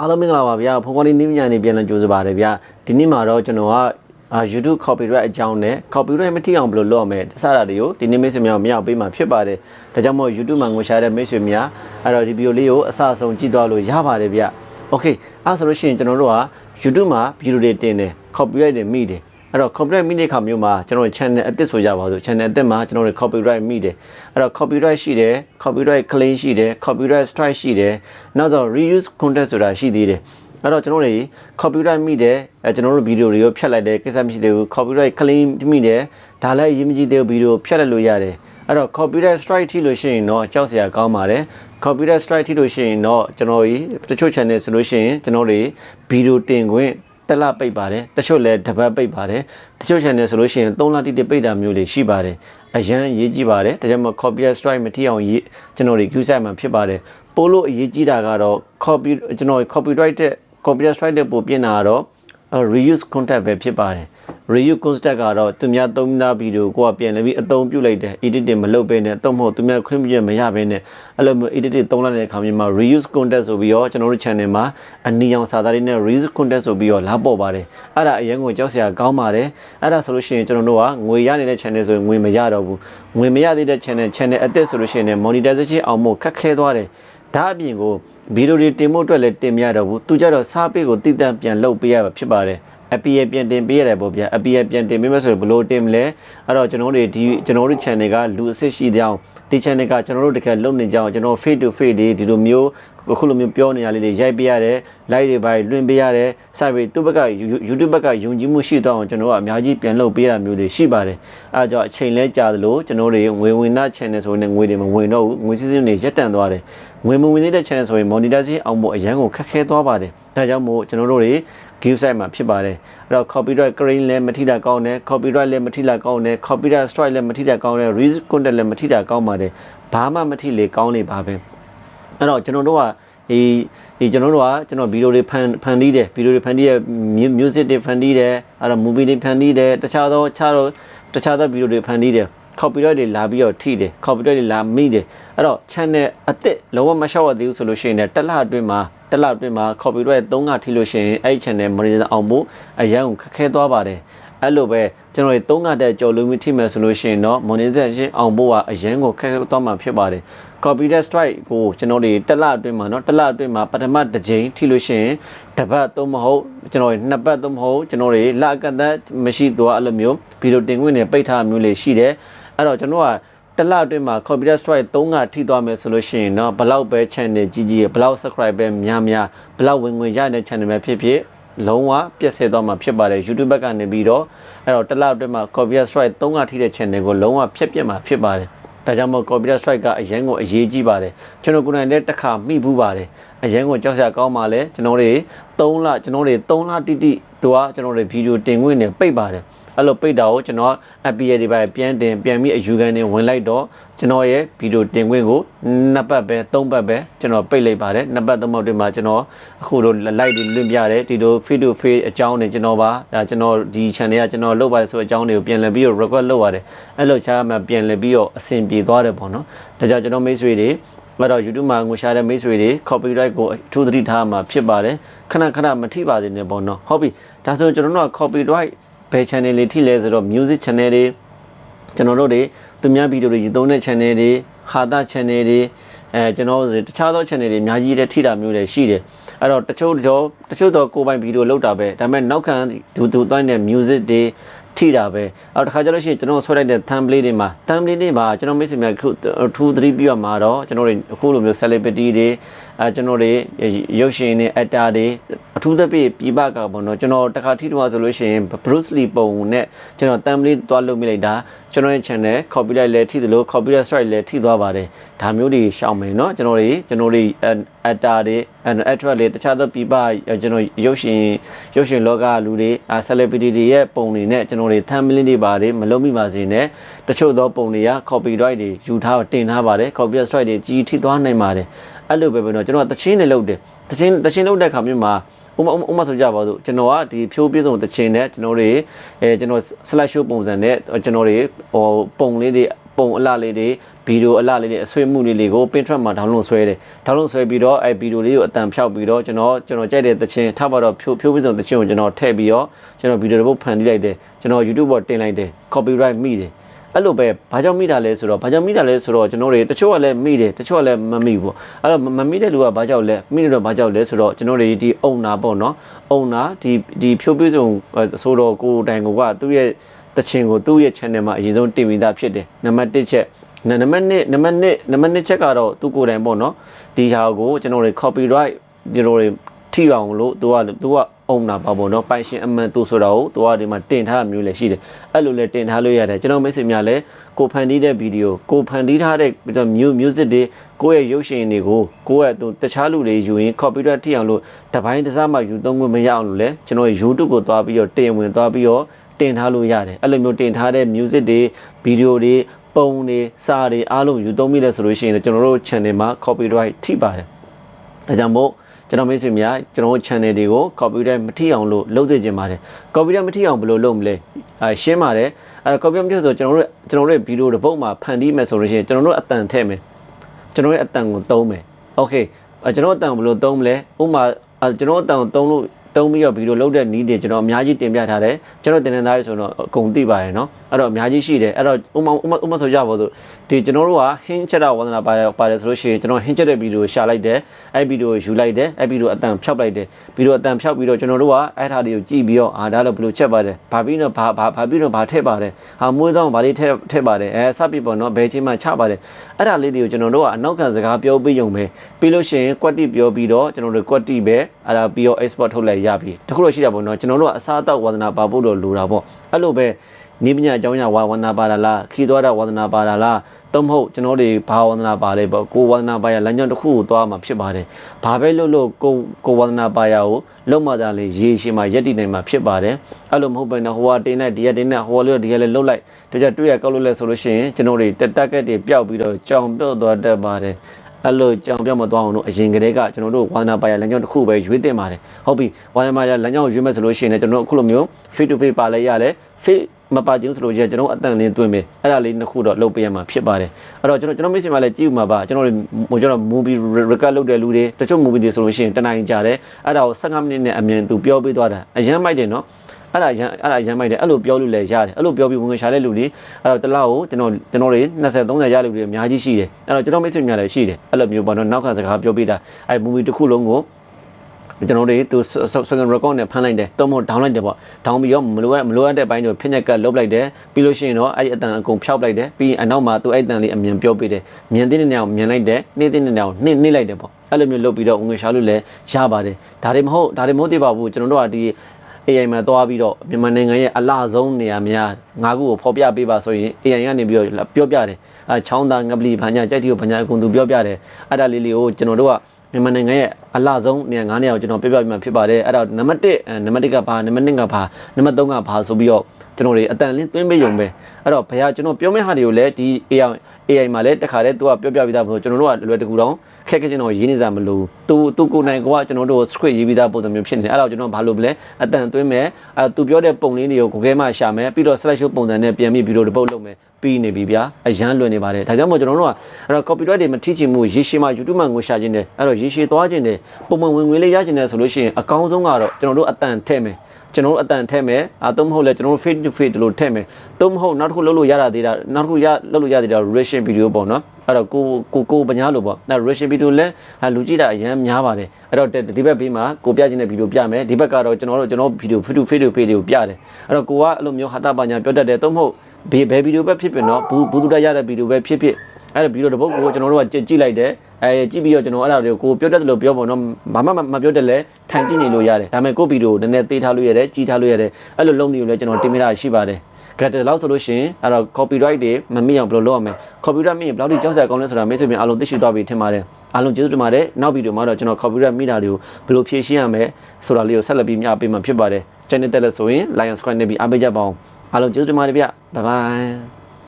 အားလုံးမင်္ဂလာပါဗျာဖုန်းကောင်းလေးနည်းပညာနေပြန်လည်ကြိုးစားပါတယ်ဗျာဒီနေ့မှာတော့ကျွန်တော်ကအာ YouTube copyright အကြောင်းနဲ့ copyright မထိအောင်ဘယ်လိုလုပ်ရမလဲစတာတွေကိုဒီနေ့မိတ်ဆွေများကိုမရောက်ပေးမှာဖြစ်ပါတယ်ဒါကြောင့်မို့ YouTube မှာငွေရှာတဲ့မိတ်ဆွေများအဲ့တော့ဒီဗီဒီယိုလေးကိုအစအဆုံးကြည့်သွားလို့ရပါတယ်ဗျာ Okay အဲ့ဆိုလို့ရှိရင်ကျွန်တော်တို့က YouTube မှာဗီဒီယိုတွေတင်တယ် copyright တွေမိတယ် အဲ့တော့ copyright မိတဲ့ခါမျိုးမှာကျွန်တော်တို့ channel အသစ်ဆိုကြပါစို့ channel အသစ်မှာကျွန်တော်တို့ copyright မိတယ်အဲ့တော့ copyright ရှိတယ် copyright claim ရှိတယ် copyright strike ရှိတယ်နောက်တော့ reuse content ဆိုတာရှိသေးတယ်အဲ့တော့ကျွန်တော်တို့ copyright မိတယ်အဲကျွန်တော်တို့ဗီဒီယိုတွေကိုဖြတ်လိုက်တယ်ကိစ္စမရှိသေးဘူး copyright claim မိတယ်ဒါလည်းအရေးမကြီးသေးဘူးဗီဒီယိုဖြတ်လိုက်လို့ရတယ်အဲ့တော့ copyright strike ထိလို့ရှိရင်တော့ကြောက်စရာကောင်းပါတယ် copyright strike ထိလို့ရှိရင်တော့ကျွန်တော်ကြီးတချို့ channel ဆိုလို့ရှိရင်ကျွန်တော်တွေဗီဒီယိုတင်ခွင့် တစ်လပိတ်ပါတယ်တချို့လည်းတစ်ပတ်ပိတ်ပါတယ်တချို့ channel ဆိုလို့ရှိရင်3လတိတိပိတ်တာမျိုးတွေရှိပါတယ်အရန်ရေးကြည့်ပါတယ်ဒါကြောင့်မို့ copyright strike မထိအောင်ရေးကျွန်တော်တွေ queue site မှာဖြစ်ပါတယ်ပို့လို့အရေးကြီးတာကတော့ copy ကျွန်တော် copyright တဲ့ copyright strike တဲ့ပို့ပြင်တာကတော့ reuse content ပဲဖြစ်ပါတယ် reuse content ကတော့သူများသုံးသားဗီဒီယိုကိုကပြန်လဲပြီးအသုံးပြုလိုက်တယ် edit တွေမလုပ်ဘဲနဲ့တော့မဟုတ်သူများခွင့်ပြုရမရဘဲနဲ့အဲ့လိုမျိုး edit တွေသုံးလိုက်တဲ့အခါမျိုးမှာ reuse content ဆိုပြီးတော့ကျွန်တော်တို့ channel မှာအနီရောင်စာသားလေးနဲ့ reuse content ဆိုပြီးတော့လာပေါ်ပါတယ်အဲ့ဒါအရင်ကကြောက်စရာကောင်းပါတယ်အဲ့ဒါဆိုလို့ရှိရင်ကျွန်တော်တို့ကငွေရနေတဲ့ channel ဆိုရင်ငွေမရတော့ဘူးငွေမရသေးတဲ့ channel channel အသက်ဆိုလို့ရှိရင် monetization အောင်မို့ခက်ခဲသွားတယ်ဒါအပြင်ကိုဗီဒီယိုတွေတင်ဖို့အတွက်လည်းတင်မရတော့ဘူးသူကြတော့စားပေးကိုတည်တံ့ပြန်လုပ်ပေးရမှာဖြစ်ပါတယ် အပီရပြန်တင်ပေးရတယ်ပေါ့ဗျာအပီရပြန်တင်ပေးမယ်ဆိုရင်ဘယ်လိုတင်မလဲအဲ့တော့ကျွန်တော်တို့ဒီကျွန်တော်တို့ channel ကလူအစ်စ်ရှိတဲ့အောင်ဒီ channel ကကျွန်တော်တို့တကယ်လုပ်နေကြအောင်ကျွန်တော် face to face တွေဒီလိုမျိုးအခုလိုမျိုးပြောနေရလေးတွေရိုက်ပေးရတယ် live တွေပါလွှင့်ပေးရတယ်စပြီးသူ့ဘက်က YouTube ဘက်ကယုံကြည်မှုရှိတော့အောင်ကျွန်တော်ကအများကြီးပြန်လုပ်ပေးရမျိုးတွေရှိပါတယ်အဲကြောင့်အချိန်လဲကြာသလိုကျွန်တော်တွေငွေဝင်သား channel ဆိုရင်ငွေတွေမဝင်တော့ဘူးငွေစည်းစိမ်တွေရက်တန့်သွားတယ် ငွေမဝင်သေးတဲ့ channel ဆိုရင် monetization အောင်ဖို့အရန်ကိုခက်ခဲသွားပါတယ်ဒါကြောင့်မို့ကျွန်တော်တို့တွေ give site မှာဖြစ်ပါတယ်အဲ့တော့ copyright claim လည်းမထိတာကောင်းတယ် copyright လည်းမထိတာကောင်းတယ် copyright strike လည်းမထိတာကောင်းတယ် reuse content လည်းမထိတာကောင်းပါတယ်ဘာမှမထိလေကောင်းလေပါပဲအဲ့တော့ကျွန်တော်တို့ကဒီဒီကျွန်တော်တို့ကကျွန်တော်ဗီဒီယိုတွေဖန်ဖန်တီးတယ်ဗီဒီယိုတွေဖန်တီးရ music တွေဖန်တီးတယ်အဲ့တော့ movie တွေဖန်တီးတယ်တခြားသောခြားသောတခြားသောဗီဒီယိုတွေဖန်တီးတယ် copyright တွေလာပြီးတော့ထိတယ် copyright တွေလာမိတယ်အဲ့တော့ channel အစ်စ်လုံးဝမလျှောက်ရသေးဘူးဆိုလို့ရှိရင်လည်းတစ်လအတွင်းမှာတစ်လအတွင်းမှာ copyright 3ကထိလို့ရှိရင်အဲ့ဒီ channel monetization အောင်ဖို့အရန်ကိုခက်ခဲသွားပါတယ်အဲ့လိုပဲကျွန်တော်တို့3ကတက်ကြော်လူမီထိမယ်ဆိုလို့ရှိရင်တော့ monetization အောင်ဖို့ကအရန်ကိုခက်ခဲသွားမှာဖြစ်ပါတယ် copyright strike ကိုကျွန်တော်တွေတစ်လအတွင်းမှာเนาะတစ်လအတွင်းမှာပထမတစ်ကြိမ်ထိလို့ရှိရင်တစ်ပတ်သုံးမဟုတ်ကျွန်တော်တွေနှစ်ပတ်သုံးမဟုတ်ကျွန်တော်တွေလအကန့်အသတ်မရှိတော့အဲ့လိုမျိုးဗီဒီယိုတင်ခွင့်တွေပိတ်ထားမျိုးလေးရှိတယ် အဲ့တော့ကျွန်တော်ကတလအတွင်းမှာ computer strike 3ကထိသွားမယ်ဆိုလို့ရှိရင်တော့ဘလောက်ပဲ channel ကြီးကြီးဘလောက် subscribe ပဲများများဘလောက်ဝင်ဝင်ရတဲ့ channel ပဲဖြစ်ဖြစ်လုံးဝပြည့်စည်သွားမှာဖြစ်ပါတယ် YouTube ဘက်ကနေပြီးတော့အဲ့တော့တလအတွင်းမှာ computer strike 3ကထိတဲ့ channel ကိုလုံးဝဖျက်ပြစ်မှာဖြစ်ပါတယ်ဒါကြောင့်မို့ computer strike ကအရင်ကိုအရေးကြီးပါတယ်ကျွန်တော်ကိုယ်တိုင်လည်းတစ်ခါမိဘူးပါတယ်အရင်ကိုကြောက်စရာကောင်းပါလေကျွန်တော်တွေ3လကျွန်တော်တွေ3လတိတိတို့ကကျွန်တော်တွေဗီဒီယိုတင်ခွင့်နဲ့ပိတ်ပါတယ် အဲ့လိုပိတ်တာကိုကျွန်တော် API တွေပါပြန်တင်ပြန်ပြီးအယူခံနဲ့ဝင်လိုက်တော့ကျွန်တော်ရဲ့ဗီဒီယိုတင်ခွင့်ကိုနှစ်ပတ်ပဲသုံးပတ်ပဲကျွန်တော်ပိတ်လိုက်ပါတယ်နှစ်ပတ်သုံးပတ်တွင်မှာကျွန်တော်အခုတို့ live တွေလွှင့်ပြတယ်ဒီလို face to face အကြောင်းတွေကျွန်တော်ပါဒါကျွန်တော်ဒီ channel ကကျွန်တော်လုပ်ပါတယ်ဆိုအကြောင်းတွေကိုပြန်လည်ပြီးတော့ record လုပ်ရတယ်အဲ့လိုချာမှပြန်လည်ပြီးတော့အဆင်ပြေသွားတယ်ပေါ့နော်ဒါကြောင့်ကျွန်တော်မိတ်ဆွေတွေအဲ့တော့ YouTube မှာငွေရှာတဲ့မိတ်ဆွေတွေ copyright ကိုအထူးသတိထားမှာဖြစ်ပါတယ်ခဏခဏမထိပါသေးနဲ့ပေါ့နော်ဟုတ်ပြီဒါဆိုကျွန်တော်တို့က copyright ဘယ် channel လေးထိလဲဆိုတော့ music channel တွေကျွန်တော်တို့တွေသူများဗီဒီယိုတွေသုံးတဲ့ channel တွေဟာတာ channel တွေအဲကျွန်တော်တို့တခြားသော channel တွေအများကြီးတဲ့ထိတာမျိုးတွေရှိတယ်အဲ့တော့တချို့တော့တချို့တော့ကိုယ်ပိုင်ဗီဒီယိုလောက်တာပဲဒါပေမဲ့နောက်ခံဒူဒူတိုင်းတဲ့ music တွေ ထိတာပဲအော်တခါကျလို့ရှိရင်ကျွန်တော်ဆွဲလိုက်တဲ့ template တွေမှာ template တွေမှာကျွန်တော်မိတ်ဆွေများခုထူးသတိပြရမှာတော့ကျွန်တော်တွေအခုလိုမျိုး celebrity တွေအဲကျွန်တော်တွေရုပ်ရှင်တွေ actor တွေအထူးသဖြင့်ပြပကပေါ့နော်ကျွန်တော်တခါထိတော့ဆိုလို့ရှိရင် Bruce Lee ပုံနဲ့ကျွန်တော် template တွားလုပ်မိလိုက်တာ ကျွန်တော်ရဲ့ channel copyright လည်းထိသလို copyright strike လည်းထိသွားပါတယ်ဒါမျိုးတွေရှောင်မယ်เนาะကျွန်တော်တွေကျွန်တော်တွေ actor တွေ actor တွေတခြားသောပြပကျွန်တော်ရုပ်ရှင်ရုပ်ရှင်လောကလူတွေ celebrity တွေရဲ့ပုံတွေနဲ့ကျွန်တော်တွေ thumbnail တွေပါတယ်မလုံးမိပါစေနဲ့တချို့သောပုံတွေက copyright တွေယူထားတင်ထားပါတယ် copyright strike တွေကြီးထိသွားနိုင်ပါတယ်အဲ့လိုပဲပဲเนาะကျွန်တော်တချင်းနဲ့လုပ်တယ်တချင်းတချင်းလုပ်တဲ့ခါမျိုးမှာ ဥမာဥမာဆိုကြပါစို့ကျွန်တော်ကဒီဖြိုးပြည့်စုံတခြင်းနဲ့ကျွန်တော်တွေအဲကျွန်တော် slash show ပုံစံနဲ့ကျွန်တော်တွေဟိုပုံလေးတွေပုံပုံအလှလေးတွေဗီဒီယိုအလှလေးတွေအဆွေးမှုလေးတွေကို Pinterest မှာ download ဆွဲတယ် download ဆွဲပြီးတော့အဲဗီဒီယိုလေးကိုအတန်ဖြောက်ပြီးတော့ကျွန်တော်ကျွန်တော်ကြိုက်တဲ့သချင်းထားပါတော့ဖြိုးဖြိုးပြီးဆုံးသချင်းကိုကျွန်တော်ထည့်ပြီးတော့ကျွန်တော်ဗီဒီယိုတစ်ပုတ်ဖန်တီးလိုက်တယ်ကျွန်တော် YouTube ပေါ်တင်လိုက်တယ် copyright မိတယ် အဲ့လိုပဲဘာကြောင့်မိတာလဲဆိုတော့ဘာကြောင့်မိတာလဲဆိုတော့ကျွန်တော်တွေတချို့ကလည်းမိတယ်တချို့ကလည်းမမိဘူးအဲ့တော့မမိတဲ့လူကဘာကြောင့်လဲမိနေတော့ဘာကြောင့်လဲဆိုတော့ကျွန်တော်တွေဒီအုံနာပေါ့နော်အုံနာဒီဒီဖြိုးပြစုံဆိုတော့ကိုတိုင်ကိုကသူ့ရဲ့တချင်ကိုသူ့ရဲ့ channel မှာအရင်ဆုံးတင်ပြီးသားဖြစ်တယ်နံပါတ်1ချက်နံပါတ်2နံပါတ်2နံပါတ်2ချက်ကတော့သူ့ကိုယ်တိုင်ပေါ့နော်ဒီဟာကိုကျွန်တော်တွေ copyright ကျွန်တော်တွေထိအောင်လို့သူကသူက အုံနာပါပေါ့နော်ပိုင်ရှင်အမှန်သူဆိုတာကိုသူကဒီမှာတင်ထားတာမျိုးလည်းရှိတယ်အဲ့လိုလည်းတင်ထားလို့ရတယ်ကျွန်တော်မိတ်ဆွေများလည်းကိုဖန်တီးတဲ့ဗီဒီယိုကိုဖန်တီးထားတဲ့ music တွေကိုယ့်ရဲ့ရုပ်ရှင်တွေကိုကိုယ့်ရဲ့သူတခြားလူတွေယူရင် copyright ထိအောင်လို့တပိုင်းတစ်စားမှယူသုံးခွင့်မရအောင်လို့လဲကျွန်တော် YouTube ကိုသွားပြီးတော့တင်ဝင်သွားပြီးတော့တင်ထားလို့ရတယ်အဲ့လိုမျိုးတင်ထားတဲ့ music တွေဗီဒီယိုတွေပုံတွေစာတွေအားလုံးယူသုံးမိလဲဆိုလို့ရှိရင်ကျွန်တော်တို့ channel မှာ copyright ထိပါတယ်ဒါကြောင့်မို့ ကျွန်တော်မိတ်ဆွေများကျွန်တော်တို့ channel တွေကို copyright မထိအောင်လို့လုပ်သိချင်ပါတယ် copyright မထိအောင်ဘယ်လိုလုပ်မလဲအဲရှင်းပါတယ်အဲ copyright မထိဆိုကျွန်တော်တို့ကျွန်တော်တို့ဗီဒီယိုတစ်ပုတ်မှာဖန်တီးမယ်ဆိုလို့ရှိရင်ကျွန်တော်တို့အတန်ထည့်မယ်ကျွန်တော်ရဲ့အတန်ကိုသုံးမယ် okay အဲကျွန်တော်အတန်ဘယ်လိုသုံးမလဲဥပမာအဲကျွန်တော်အတန်ကိုသုံးလို့ တုံးပြီးတော့ဗီဒီယိုလုပ်တဲ့နည်းတွေကျွန်တော်အများကြီးတင်ပြထားတယ်ကျွန်တော်တင်နေသားရဆိုတော့အကုန်သိပါတယ်เนาะအဲ့တော့အများကြီးရှိတယ်အဲ့တော့ဥမာဥမာဥမာဆိုကြပါစို့ဒီကျွန်တော်တို့ကဟင်းချက်တာဝါသနာပါတယ်ပါတယ်ဆိုလို့ရှိရင်ကျွန်တော်ဟင်းချက်တဲ့ဗီဒီယိုရှာလိုက်တယ်အဲ့ဗီဒီယိုယူလိုက်တယ်အဲ့ဗီဒီယိုအတန်ဖြောက်လိုက်တယ်ဗီဒီယိုအတန်ဖြောက်ပြီးတော့ကျွန်တော်တို့ကအဲ့ထားတွေကိုကြည့်ပြီးတော့အာဒါလည်းဘယ်လိုချက်ပါတယ်ဘာပြီးတော့ဘာဘာဘာပြီးတော့ဘာထည့်ပါတယ်ဟာမွေးသောဘာလေးထည့်ထည့်ပါတယ်အဲစပ်ပြီးပေါ့နော်ဘယ်ချင်းမှချပါတယ်အဲ့ဒါလေးတွေကိုကျွန်တော်တို့ကအနောက်ခံစကားပြောပြီးရုံပဲပြီးလို့ရှိရင်ကွက်တိပြောပြီးတော့ကျွန်တော်တို့ကွက်တိပဲအဲ့ဒါပြီးတော့ export ထုတ်လိုက် ရပြီတခုလို့ရှိတာပေါ့နော်ကျွန်တော်တို့ကအစားအသောက်ဝါသနာပါဖို့တော့လိုတာပေါ့အဲ့လိုပဲနိပညာအကြောင်းအရာဝါဝနာပါတာလားခီးသွားတာဝါသနာပါတာလားသို့မဟုတ်ကျွန်တော်တွေဘာဝါသနာပါလဲပေါ့ကိုဝါသနာပါရလမ်းကြောင်းတစ်ခုကိုသွားမှာဖြစ်ပါတယ်ဘာပဲလုပ်လို့ကိုကိုဝါသနာပါရကိုလုံးမသာလေရေရှည်မှာရက်တည်နိုင်မှာဖြစ်ပါတယ်အဲ့လိုမဟုတ်ဘဲနဲ့ဟိုကတင်းလိုက်ဒီကတင်းလိုက်ဟိုကလေးဒီကလေးလှုပ်လိုက်တကြတွေ့ရကောက်လို့လဲဆိုလို့ရှိရင်ကျွန်တော်တွေတက်တက်ကက်တွေပျောက်ပြီးတော့ကြောင်ပြုတ်သွားတတ်ပါတယ် အဲ့လိုကြောင်ပြောင်းမသွားအောင်လို့အရင်ကတည်းကကျွန်တော်တို့ဝါသနာပါရလမ်းကြောင်းတစ်ခုပဲရွေးတင်ပါတယ်ဟုတ်ပြီဝါသနာပါရလမ်းကြောင်းရွေးမယ်ဆိုလို့ရှိရင်လည်းကျွန်တော်တို့အခုလိုမျိုး face to face ပါလဲရတယ် face မပါခြင်းဆိုလို့ရှိရင်ကျွန်တော်အတန်လေးတွင်းမယ်အဲ့ဒါလေးနှစ်ခုတော့လုပ်ပေးရမှာဖြစ်ပါတယ်အဲ့တော့ကျွန်တော်ကျွန်တော်မိတ်ဆွေမှလည်းကြည့်ဦးမှာပါကျွန်တော်တို့ဟိုကျွန်တော် movie record လုပ်တဲ့လူတွေတချို့ movie တွေဆိုလို့ရှိရင်တနင်္ဂနွေကြာတယ်အဲ့ဒါကို15မိနစ်နဲ့အမြင်သူပြောပေးသွားတာအရန်မိုက်တယ်နော် အဲ့ဒါရန်အဲ့ဒါရန်မိုက်တယ်အဲ့လိုပြောလို့လည်းရတယ်အဲ့လိုပြောပြီးဝင်ငွေရှာတဲ့လူတွေအဲ့တော့တလောက်ကိုကျွန်တော်ကျွန်တော်တွေ20 30ရလူတွေအများကြီးရှိတယ်အဲ့တော့ကျွန်တော်မိတ်ဆွေများလည်းရှိတယ်အဲ့လိုမျိုးပေါ့နော်နောက်ခံစကားပြောပေးတာအဲ့ movie တစ်ခုလုံးကိုကျွန်တော်တွေသူ second record နဲ့ဖမ်းလိုက်တယ်တော့မဟုတ် down လိုက်တယ်ပေါ့ down ပြီးတော့မလိုအပ်မလိုအပ်တဲ့ဘိုင်းတွေဖိညက်ကလုတ်လိုက်တယ်ပြီးလို့ရှိရင်တော့အဲ့ဒီအတန်အကုန်ဖျောက်လိုက်တယ်ပြီးအနောက်မှာသူအဲ့အတန်လေးအမြင်ပြောပေးတယ်မြင်တဲ့နေရာကိုမြင်လိုက်တယ်နှိမ့်တဲ့နေရာကိုနှိမ့်နှိမ့်လိုက်တယ်ပေါ့အဲ့လိုမျိုးလုပ်ပြီးတော့ငွေရှာလို့လည်းရပါတယ်ဒါတွေမဟုတ်ဒါတွေမဟုတ်သေးပါဘူးကျွန်တော်တို့ကဒီ AI မှာသွားပြီးတော့မြန်မာနိုင်ငံရဲ့အလားဆုံးနေရာများငါးခုကိုဖော်ပြပေးပါဆိုရင် AI ကနေပြီးတော့ပြောပြတယ်အဲချောင်းသားငပလီဘာညာကြိုက်တီကိုဘာညာအကုန်သူပြောပြတယ်အဲ့ဒါလေးလေးကိုကျွန်တော်တို့ကမြန်မာနိုင်ငံရဲ့အလှဆုံးနေရာ9နေရာကိုကျွန်တော်ပြပြပြမှာဖြစ်ပါတယ်အဲ့တော့နံပါတ်1နံပါတ်1ကဘာနံပါတ်2ကဘာနံပါတ်3ကဘာဆိုပြီးတော့ ကျွန်တော်တွေအတန်လင်းသွင်းပေးရုံပဲအဲ့တော့ဘယ်ဟာကျွန်တော်ပြောမယ့်ဟာတွေကိုလည်းဒီ AI AI မှာလည်းတခါတည်းသူကပြောပြပြီးသားပို့ကျွန်တော်တို့ကလွယ်တကူတော့ခက်ခက်ချင်းတော့ရေးနေစားမလို့သူသူကိုနိုင်ကကျွန်တော်တို့ script ရေးပြီးသားပုံစံမျိုးဖြစ်နေတယ်အဲ့တော့ကျွန်တော်ဘာလို့လဲအတန်သွင်းမယ်အဲသူပြောတဲ့ပုံလေးတွေကိုကိုခဲမှရှာမယ်ပြီးတော့ slide show ပုံစံနဲ့ပြန်ပြီးဗီဒီယိုတစ်ပုတ်လုပ်မယ်ပြီးနေပြီဗျာအရန်လွယ်နေပါတယ်ဒါကြောင့်မို့ကျွန်တော်တို့ကအဲ့တော့ copyright တွေမထိချင်မှုရေရှည်မှာ YouTube မှာငွေရှာခြင်းတယ်အဲ့တော့ရေရှည်သွားခြင်းတယ်ပုံမှန်ဝင်ငွေလေးရခြင်းတယ်ဆိုလို့ရှိရင်အကောင်းဆုံးကတော့ကျွန်တော်တို့အတန်ထည့်မယ် ကျွန်တော်တို့အတန်ထည့်မယ်အဲသုံးမဟုတ်လဲကျွန်တော်တို့ face to face လို့ထည့်မယ်သုံးမဟုတ်နောက်တစ်ခုလုပ်လို့ရတာသေးတာနောက်တစ်ခုရလုပ်လို့ရသေးတာ reaction video ပေါ့နော်အဲ့တော့ကိုကိုကိုပညာလို့ပေါ့အဲ့ reaction video လဲလူကြည့်တာအရန်များပါတယ်အဲ့တော့ဒီဘက်ဘေးမှာကိုပြခြင်းတဲ့ video ပြမယ်ဒီဘက်ကတော့ကျွန်တော်တို့ကျွန်တော် video face to face တွေကိုပြတယ်အဲ့တော့ကိုကအဲ့လိုမျိုးဟာတာပညာပြောတတ်တယ်သုံးမဟုတ်ဘယ်ဘယ်ဗီဒီယိုပဲဖြစ်ဖြစ်နော်ဘူးဘူးတူတရတဲ့ဗီဒီယိုပဲဖြစ်ဖြစ် အဲ့ဒါဗီဒီယိုတစ်ပုဒ်ကိုကျွန်တော်တို့ကကြည့်ကြည့်လိုက်တယ်အဲကြည့်ပြီးတော့ကျွန်တော်အဲ့ဒါတွေကိုပြောတတ်တယ်လို့ပြောပေါ့နော်ဘာမှမပြောတတ်လဲထိုင်ကြည့်နေလို့ရတယ်ဒါပေမဲ့ကိုဗီဒီယိုနည်းနည်းသေးထားလို့ရတယ်ကြီးထားလို့ရတယ်အဲ့လိုလုံးနေလို့လည်းကျွန်တော်တင်ပြတာရှိပါတယ်ကတ်တယ်လောက်ဆိုလို့ရှိရင်အဲ့တော့ copyright တွေမမိအောင်ဘယ်လိုလုပ်ရမလဲ copyright မိရင်ဘယ်လောက်ထိကြောက်စရာကောင်းလဲဆိုတာမိတ်ဆွေများအားလုံးသိရှိသွားပြီထင်ပါတယ်အားလုံးကျေးဇူးတင်ပါတယ်နောက်ဗီဒီယိုမှာတော့ကျွန်တော် copyright မိတာတွေကိုဘယ်လိုဖြေရှင်းရမလဲဆိုတာလေးကိုဆက်လက်ပြီးမျှပေးမှာဖြစ်ပါတယ် channel တက်လက်ဆိုရင် like and subscribe နဲ့ပြီးအားပေးကြပါအောင်အားလုံးကျေးဇူးတင်ပါတယ်ဗျ bye bye